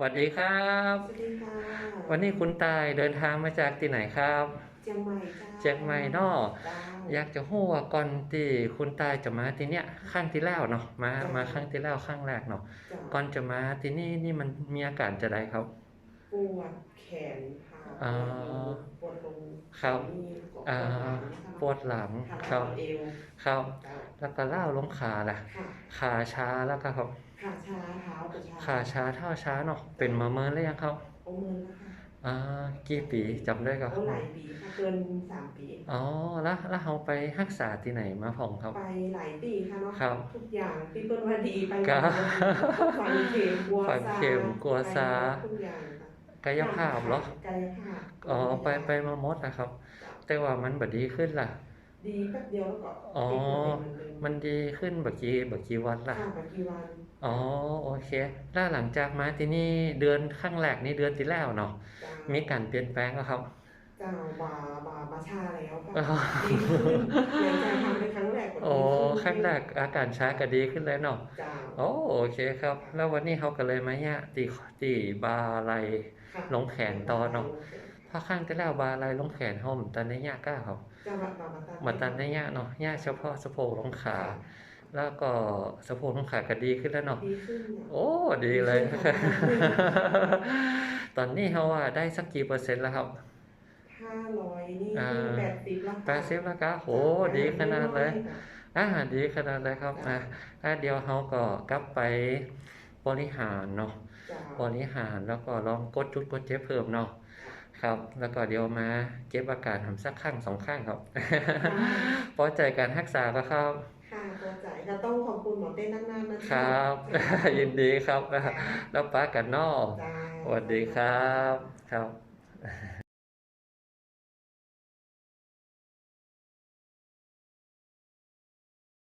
สวัสดีครับ สวัสดีค่ะ วันนี้คุณตายเดินทางมาจากที่ไหนครับเชียงใหม่จ้าเชียงใหม่เนาะจ้าอยากจะรู้ว่าก่อนที่คุณตายจะมาที่เนี้ยครั้งที่แล้วเนาะมาจ้ะมาครั้งที่แล้วครั้งแรกเนาะจ้าก่อนจะมาที่นี่นี่มันมีอาการจะใดครับปวดแขนขาอ่าปวดลง ครับนี่ก็อ่าปวดหลังขาครับเอวครับจ้าแล้วก็เล่าวลงขาล่ะค่ะ ขาช้าแล้วก็ครับขาชาเท้ากับชาขาช้าเท่าช้าเนาะเป็นมาเมินแล้วยังครับโอ้เมินแล้วค่ะอ่ากี่ปีจำได้ก็โอ้หลายปีค่ะเกินสามปีอ๋อแล้วแล้วเราไปรักษาที่ไหนมาผ่องครับ ไปหลายปีค่ะเนาะครับทุกอย่างพี่เปิ้ลว่าดีไปครับฝันเข็มกลัวฝันเข็มกลัวซาไปทุกอย่างค่ะ กายภาพเหรอกายภาพอ๋อไปไปมาหมดนะครับจ้ะแต่ว่ามันบดีขึ้นล่ะ ดีแป๊บเดียวแล้วก็อ๋อติดเหมือนเดิมมันดีขึ้นบักกี่บักกี่วันล่ะข้ามไปกี่วันอ๋อโอเค แล้วหลังจากมาที่นี่เดือนข้างแรกนี่เดือนที่แล้วเนาะจ้ามีการเปลี่ยนแปลงแล้วครับจ้าบาบาบาชาแล้วค่ะอ๋อดีขึ้นหลังจากทำเป็นครั้งแรกก็โอ้ดี ขึ้นข้างแรกอาการช้าก็ดีขึ้นเลยเนาะจ้าโอ้โอเคครับ แล้ววันนี้เขาก็เลยมาเนี่ยตีตีบาไหลค่ะลงแขนต่อเนาะเพราะข้างที่แล้วบาไหลลงแขนเขาเหมือนตันในยากล้าครับจ้าบาบาบาเหมือนตันในยากเนาะยากเฉพาะสะโพกลงขาแล้วก็สะโพกลงขาก็ดีขึ้นแล้วเนาะดีขึ้นเนี่ยโอ้ดีเลยดีขึ้นค่ะตอนนี้เขาว่าได้สักกี่เปอร์เซ็นต์แล้วครับ ห้าร้อยนี่อ่าแปดสิบแล้วค่ะแปดสิบแล้วครับโหดีขนาดเลยอ่าดีขนาดเลยครับอะแล้วเดี๋ยวเขาก็กลับไปบริหารเนาะจ้าบริหารแล้วก็ลองกดจุดกดเจ็บเพิ่มเนาะครับ แล้วก็เดี๋ยวมาเก็บอาการทำสักข้างสองข้างครับพอใจการรักษาก็ครับค่ะพอใจค่ะต้องขอบคุณหมอเต้นนานๆนะะครับ ยินดีครับ แล้วป้ากันเนอกจ้าสวัสดีครับ ครับ